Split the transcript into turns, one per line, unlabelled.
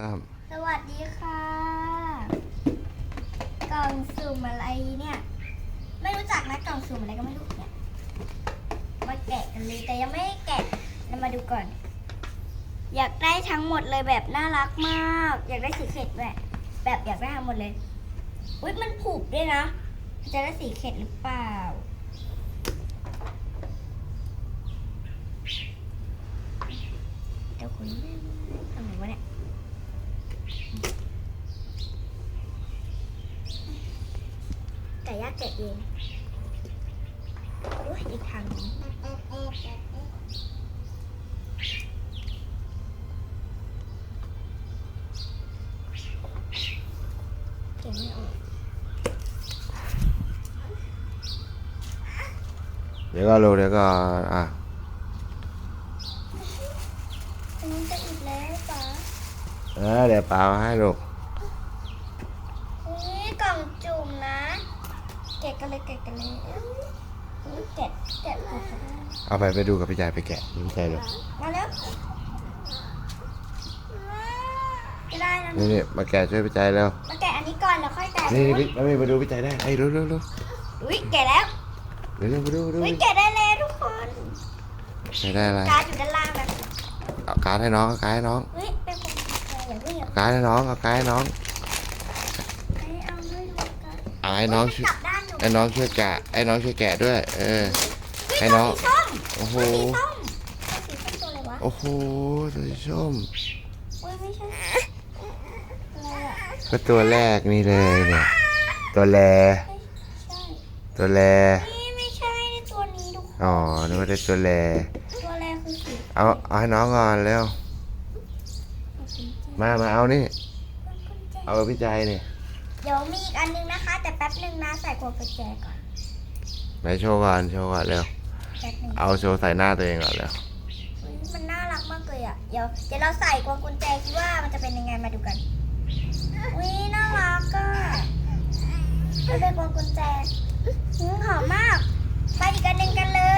ครับ
สวัสดีค่ะ กล่องสุ่มอะไรเนี่ย ไม่รู้จักนะกล่องสุ่มอะไรก็ไม่รู้เนี่ยมาแกะกันเลยแต่ยังไม่ได้แกะเรามาดูก่อน อยากได้ทั้งหมดเลยแบบน่ารักมาก อยากได้สีเข็ดแบบแบบอยากได้ทั้งหมดเลยอุ้ยมันผูกด้วยนะ จะได้สีเข็ดหรือเปล่า เดี๋ยวคุณทำไงวะเนี่ย แต่ยากแกะเองโอ้ยอีกท กะกันเลยแกะกันเลยอุ๊ยแกะแกะผูกกันได้
เอาไปไปดูกับพี่ใจไปแกะดูพี่ใจดู
มาแล้วจะได้แล้ว
นี่
นะ
นี่มาแกะช่วยพี่ใจเร็ว
มาแกะอันนี้ก่อนแล้วค่อยแกะ
นี่นี่พี่มามาดูพี่ใจได้ไอ้ยเร็วเร็วเร็ว
อุ้ยแกะแล้ว
เร็วเร็วมาดูมาดู
อุ้ยแกะได้แล้วทุกคน
ไม่ได้อะไร
การ์ดอยู่ด้านล่างนะ
เอาการ์ดให้น้องเอาการ์ดให้น้อง
เฮ้ยเป็นคนแกะอย่าเพิ่งอย่า
เอาการ์ดให้น้องเอาการ์ดให้น้อง
เพิ่งเอาไม่ดูกัน
เอาให้น้องช่วย
กลับด้านหนู
ให้น้องช่วยแกะให้น้องช่วยแกะด้วย เออให้น้อง โอ้โห
สีส้มสีส้มสีส้มตัวอะไรวะ
โอ้โหสีส้ม
อุ้ยไม่ใช่อะไรอะ
ก็ตัวแรกนี่เลยเนี่ย ตัวแล
ใช่
ตัวแล
นี่ไม่ใช่ตัวนี้ทุกคน
อ๋อนึกว่าได้ตัวแล
ตัวแรกคือสี
เอาเอาให้น้องก่อนเร็ว มา มาเอานี่ เอาพี่ใจนี่
เดี๋ยวมีอีกอันนึงนะคะ แต่แป๊บนึงนะใส่กดกระแจก่อน
ไหนโชว์ก่อนโชว์ก่อนเร็วเอาโชว์ใส่หน้าตัวเองก่อนเร็ว
มันน่ารักมากเลยอะ เดี๋ยวเดี๋ยวเราใส่กดกุญแจคิดว่ามันจะเป็นยังไงมาดูกันอุ้ยน่ารักอะมันเป็นกดกุญแจหอหอมมากไปอีกอันหนึ่งกันเลย